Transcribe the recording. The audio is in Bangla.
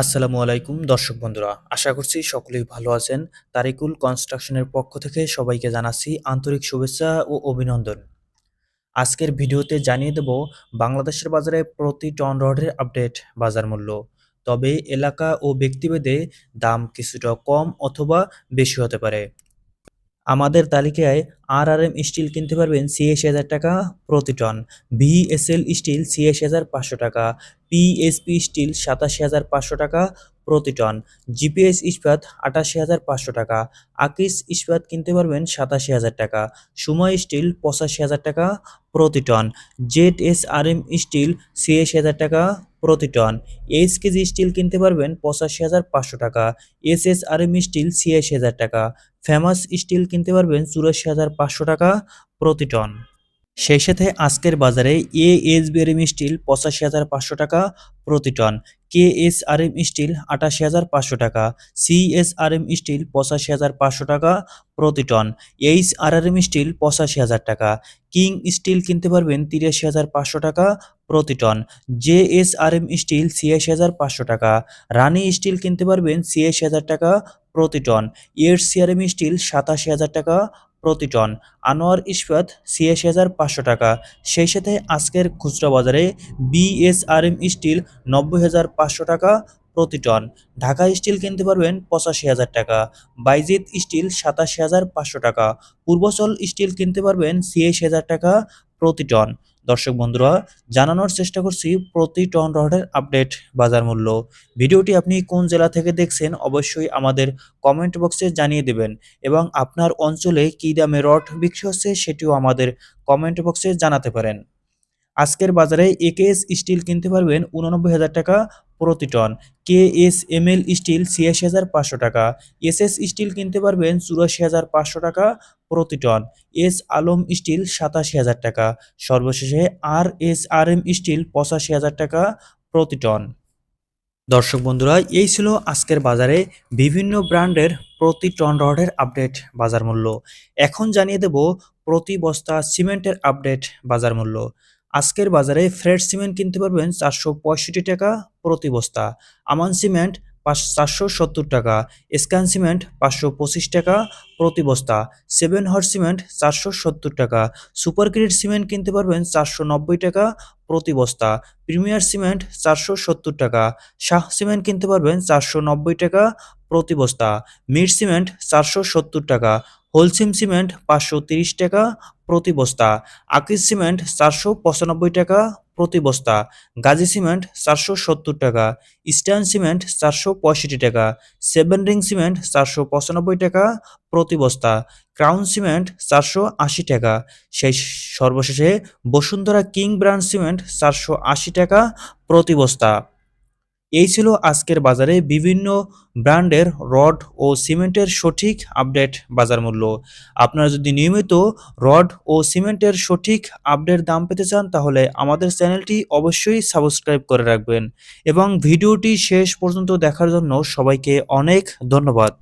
আসসালামু আলাইকুম, দর্শক বন্ধুরা। আশা করছি সকলেই ভালো আছেন। তারিকুল কনস্ট্রাকশনের পক্ষ থেকে সবাইকে জানাচ্ছি আন্তরিক শুভেচ্ছা ও অভিনন্দন। আজকের ভিডিওতে জানিয়ে দেব, বাংলাদেশের বাজারে প্রতি টন রডের আপডেট বাজার মূল্য। তবে এলাকা ও ব্যক্তিভেদে দাম কিছুটা কম অথবা বেশি হতে পারে। আমাদের তালিকায় আর আর এম স্টিল কিনতে পারবেন ছিয়াশি হাজার টাকা প্রতি টন, ভিএসএল স্টিল ছিয়াশি হাজার পাঁচশো টাকা, পিএসপি স্টিল সাতাশি হাজার পাঁচশো টাকা প্রতি টন, জিপিএস ইস্পাত আটাশি হাজার পাঁচশো টাকা, আকিস ইস্পাত কিনতে পারবেন সাতাশি হাজার টাকা, সুময় স্টিল পঁচাশি হাজার টাকা প্রতি ton Z S R M steel ছিয়াশি হাজার টাকা প্রতি টন এইচ কেজি স্টিল কিনতে পারবেন পঁচাশি হাজার পাঁচশো টাকা S S R M steel ছিয়াশি হাজার টাকা ফেমাস স্টিল কিনতে পারবেন চুরাশি হাজার পাঁচশো টাকা প্রতি টন। সেই সাথে আজকের বাজারে এ এস স্টিল পঁচাশি হাজার পাঁচশো টাকা প্রতি ton K S R M steel আটাশি হাজার পাঁচশো টাকা C S R M steel পঁচাশি হাজার পাঁচশো টাকা প্রতি ton H R R M steel পঁচাশি হাজার টাকা, কিং স্টিল কিনতে পারবেন তিরাশি হাজার পাঁচশো টাকা প্রতি ton J S R M steel ছিয়াশি হাজার পাঁচশো টাকা, রানি স্টিল কিনতে পারবেন ছিয়াশি হাজার টাকা প্রতি টন, এর সিআরএম স্টিল সাতাশি হাজার টাকা প্রতি টন আনোয়ার ইস্পাত ছিয়াশি হাজার পাঁচশো টাকা। সেই সাথে আজকের খুচরা বাজারে বিএসআরএম স্টিল নব্বই হাজার পাঁচশো টাকা প্রতি টন ঢাকা স্টিল কিনতে পারবেন পঁচাশি হাজার টাকা। বাইজিৎ স্টিল সাতাশি হাজার পাঁচশো টাকা। পূর্বচল স্টিল কিনতে পারবেন ছিয়াশি হাজার টাকা। প্রতি টন। দর্শক বন্ধুরা, জানানোর চেষ্টা করছি প্রতি টন রডের আপডেট বাজার মূল্য। ভিডিওটি আপনি কোন জেলা থেকে দেখছেন অবশ্যই আমাদের কমেন্ট বক্সে জানিয়ে দেবেন এবং আপনার অঞ্চলে কী দামে রড বিক্রি হচ্ছে সেটিও আমাদের কমেন্ট বক্সে জানাতে পারেন। আজকের বাজারে একেএস স্টিল কিনতে পারবেন উননব্বই হাজার টাকা প্রতি ton. K S M L steel ছিয়াশি হাজার পাঁচশো টাকা। এস এস স্টিল কিনতে পারবেন চুরাশি হাজার পাঁচশো টাকা প্রতি টন। এস আলম স্টিল সাতাশি হাজার টাকা। সর্বশেষে R S R M steel পঁচাশি হাজার টাকা প্রতি টন। দর্শক বন্ধুরা, এই ছিল আজকের বাজারে বিভিন্ন ব্র্যান্ডের প্রতি টন রডের আপডেট বাজার মূল্য। এখন জানিয়ে দেব প্রতি বস্তা সিমেন্টের আপডেট বাজার মূল্য। আজকের বাজারে ফ্রেড সিমেন্ট কিনতে পারবেন চারশো পঁয়ষট্টি টাকা প্রতি বস্তা। আমান সিমেন্ট পাঁচ চারশো সত্তর টাকা, স্ক্যান সিমেন্ট পাঁচশো পঁচিশ টাকা প্রতি বস্তা। সেভেন হর সিমেন্ট চারশো সত্তর টাকা, সুপার গ্রেড সিমেন্ট কিনতে পারবেন চারশো নব্বই টাকা প্রতি বস্তা। প্রিমিয়ার সিমেন্ট চারশো সত্তর টাকা, শাহ সিমেন্ট কিনতে পারবেন চারশো নব্বই টাকা প্রতি বস্তা, মির সিমেন্ট চারশো সত্তর টাকা, হোলসিম সিমেন্ট পাঁচশো তিরিশ টাকা প্রতি বস্তা আকিস সিমেন্ট চারশো পঁচানব্বই টাকা প্রতি বস্তা, গাজী সিমেন্ট চারশো সত্তর টাকা, ইস্টার্ন সিমেন্ট চারশো পঁয়ষট্টি টাকা, সেভেন রিং সিমেন্ট চারশো পঁচানব্বই টাকা প্রতি বস্তা, ক্রাউন সিমেন্ট চারশো আশি টাকা, সেই সর্বশেষে বসুন্ধরা কিং ব্র্যান্ড সিমেন্ট চারশো আশি টাকা প্রতি বস্তা। এই ছিল আজকের বাজারে বিভিন্ন ব্র্যান্ডের রড ও সিমেন্টের সঠিক আপডেট বাজার মূল্য। আপনারা যদি নিয়মিত রড ও সিমেন্টের সঠিক আপডেট দাম পেতে চান, তাহলে আমাদের চ্যানেলটি অবশ্যই সাবস্ক্রাইব করে রাখবেন। এবং ভিডিওটি শেষ পর্যন্ত দেখার জন্য সবাইকে অনেক ধন্যবাদ।